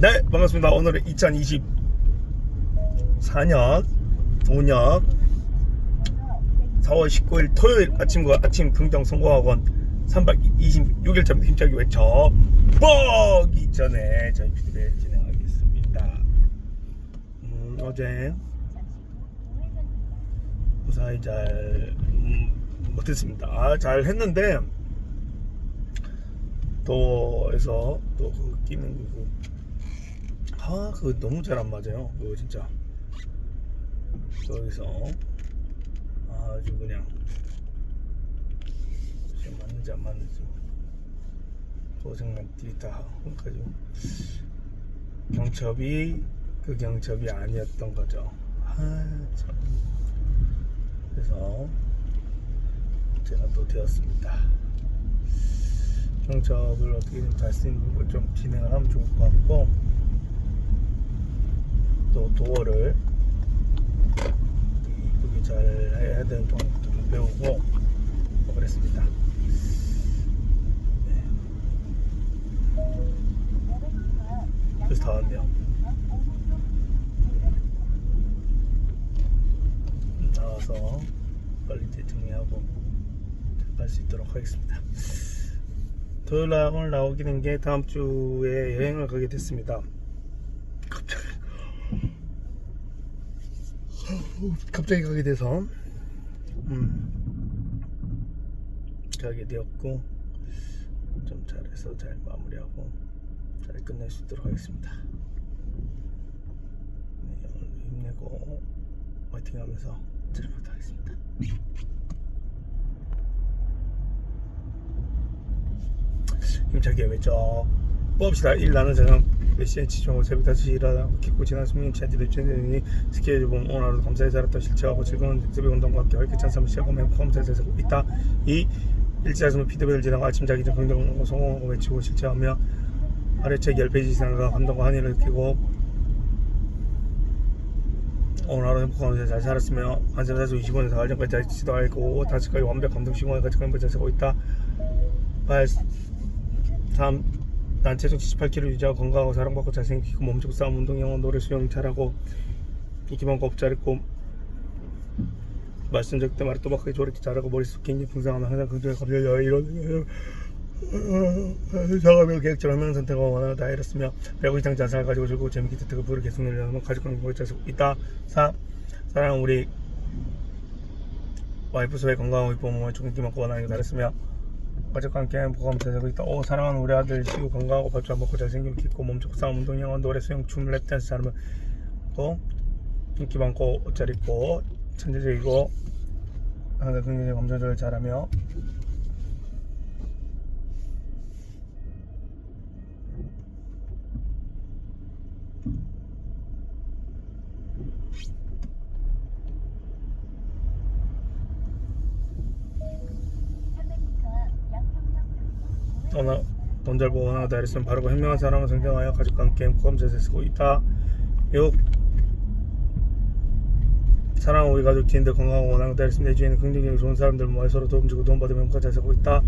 네, 반갑습니다. 오늘은 2024년 5년 4월 19일 토요일 아침과 아침 긍정 성공학원 326일차입니다. 힘차게 외쳐 뻑이 전에 저희 피드백 진행하겠습니다. 음, 어제 무사히 잘 음, 못했습니다. 잘 했는데 도에서 또그 끼는 그 아, 그거 너무 잘 안 맞아요. 그거 진짜. 거기서 아주 그냥 지금 맞는지 안 맞는지 고생만들이 다 해가지고 경첩이 그 경첩이 아니었던 거죠. 아, 참. 그래서 제가 또 되었습니다. 경첩을 어떻게든 잘수 있는 걸좀 진행을 하면 좋을 것 같고 또 도어를 이쁘게 잘 해야 되는 좀 배우고 그랬습니다. 네. 그래서 다 왔네요. 나와서 빨리 이제 정리하고 갈 수 있도록 하겠습니다. 토요일 날 오늘 나오게 된 게 다음 주에 여행을 가게 됐습니다. 갑자기 가게 돼서 음, 가게 되었고 좀 잘해서 잘 마무리하고 잘 끝낼 수 있도록 하겠습니다. 네, 오늘 힘내고 화이팅 하면서 즐겁게 하겠습니다. 힘차게 외쳐 뽑읍시다. 1 나는 저녁 몇 시에 지정고 새벽 5시 일하다 기고 지난 수명인 차들이 전쟁이 스케줄 보면 오늘 하루도 감사히 살았다. 실체하고 즐거운 새벽 운동과 함께 활기 찬 삶을 시작하며 삶을 살고 있다. 이 일자에서 피드백을 지나고 아침 자기 전 긍정하고 성공하고 외치고 실체하며 아래책 10페이지 이상과 감동과 한의를 느끼고 오늘 하루 행복한 삶을 잘 살았으며 한샘사수 20원에서 발전까지 잘 지도하고 다시까지 완벽 감동 시공에까지 감동 잘 살고 있다. 8 3. 난 체중 78kg 유지하고 건강하고 사랑받고 잘생기고 몸주고 싸움 운동 영어 노래 수영 잘하고 인기 많고 업잘 있고 말씀 적때 말을 또박하게 조리기 잘하고 머릿속 굉장히 풍성하며 항상 감정 여유 이런 작업을 계획처럼 하면 선택하고 원하는 다 이뤘으며 배구 이상 자산을 가지고 즐거고 재밌게 듣고 부를 계속 늘려면 행복을 잘 살고 있다. 4. 사랑하는 우리 와이프 소의 건강하고 이쁜 몸을 조금 많고 원하는 게 잘했으며 함께 행복하면 잘 살고 있다. 오 사랑하는 우리 아들 시우 건강하고 밥잘 먹고 잘생기고 깊고 몸 좋고 싸움 운동 영화 노래 수영 춤 랩댄스 잘하면 또 인기 많고 옷 잘 입고 천재적이고 항상 긍정적 감정 조절 잘하며 떠나 돈잘 보고 하나 다했으면 바르고 현명한 사람을 성장하여 가족과 함께 잘 쓰고 있다. 6. 사랑하는 우리 가족 지인들 건강하고 원하는 다했으면 내 주위에는 긍정적이고 좋은 사람들 모여 서로 도움 주고 도움받으며 행복한 잘 살고 있다.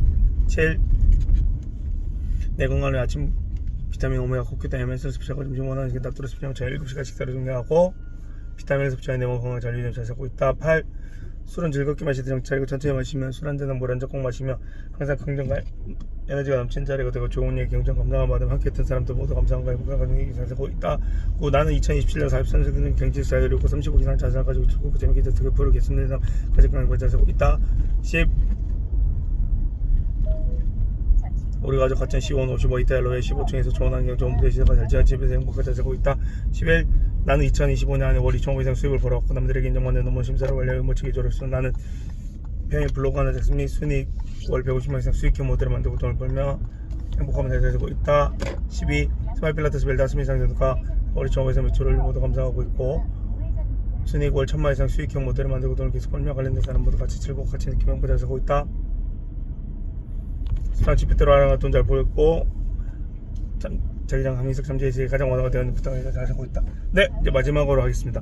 7. 내 건강을 아침 비타민 오메가 코큐타 MS를 섭취하고 점심 원하는 게 납도를 섭취하고 저 7시간 식사를 준비하고 비타민을 섭취하여 내몸 잘 유지하며 잘 살고 있다. 8. 술은 즐겁게 마시되 정차리고 천천히 마시면 술 한 잔은 물 한잔 꼭 마시며 항상 긍정과 에너지가 넘치는 자리가 되고 좋은 얘기 경청 감당을 받으면 함께 했던 사람들 모두 감사함과 행복한 가정 얘기 잘 살고 있다. 고 나는 2027년 43세는 경제 잘 이루고 35 이상 자산을 가지고 재밌게 듣고 부를 개선되는 가족과 행복을 잘 살고 있다. 10 우리 가족 같은 시원 55 이탈로에 15층에서 좋은 환경 좋은 무대 시설과 잘 지어 집에서 행복하게 잘 살고 있다 11 나는 2025년에 월 2천억 이상 수입을 벌었고 남들에게 인정받는 논문 심사를 완료하고 멋지게 졸업했어 나는 평일 블로그 하나 작성 및 순익 월 150만 이상 수익형 모델을 만들고 돈을 벌며 행복하면 잘 살고 있다. 12 스마일 필라테스 벨 5명 이상 되니까 월 2천억 이상 매출을 모두 감사하고 있고 순익 월 1000만 이상 수익형 모델을 만들고 돈을 계속 벌며 관련된 사람 모두 같이 즐겁고 같이 느끼며 잘 살고 있다. 수상 집회대로 하나가 돈 잘 벌고 참, 자기장 강민석 잠재에서 가장 원화가 되는 부탁을 잘 살고 있다. 네, 이제 마지막으로 하겠습니다.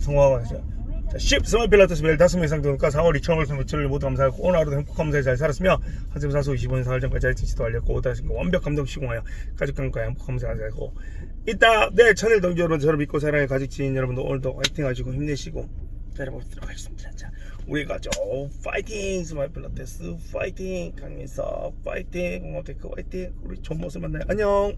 성공하고 하죠. 자, 10 스마일 필라테스 매일 5명 이상 등록과 4월 2천 월 며칠을 모두 감사하고 오늘 하루도 행복하면서 잘 살았으며 한샘 사수 25년 4월 전까지 잘 지지도 알렸고 오다신 완벽 감동 시공하여 가족과 행복하면서 잘 살고 이따 내일 천일 동지 여러분 저를 믿고 사랑해 가족 지인 여러분도 오늘도 화이팅 하시고 힘내시고 잘해보도록 하겠습니다. 자 우리 가족 파이팅! 스마일 필라테스 파이팅! 강민석 파이팅! 공업테크 파이팅! 우리 좋은 모습 만나요. 안녕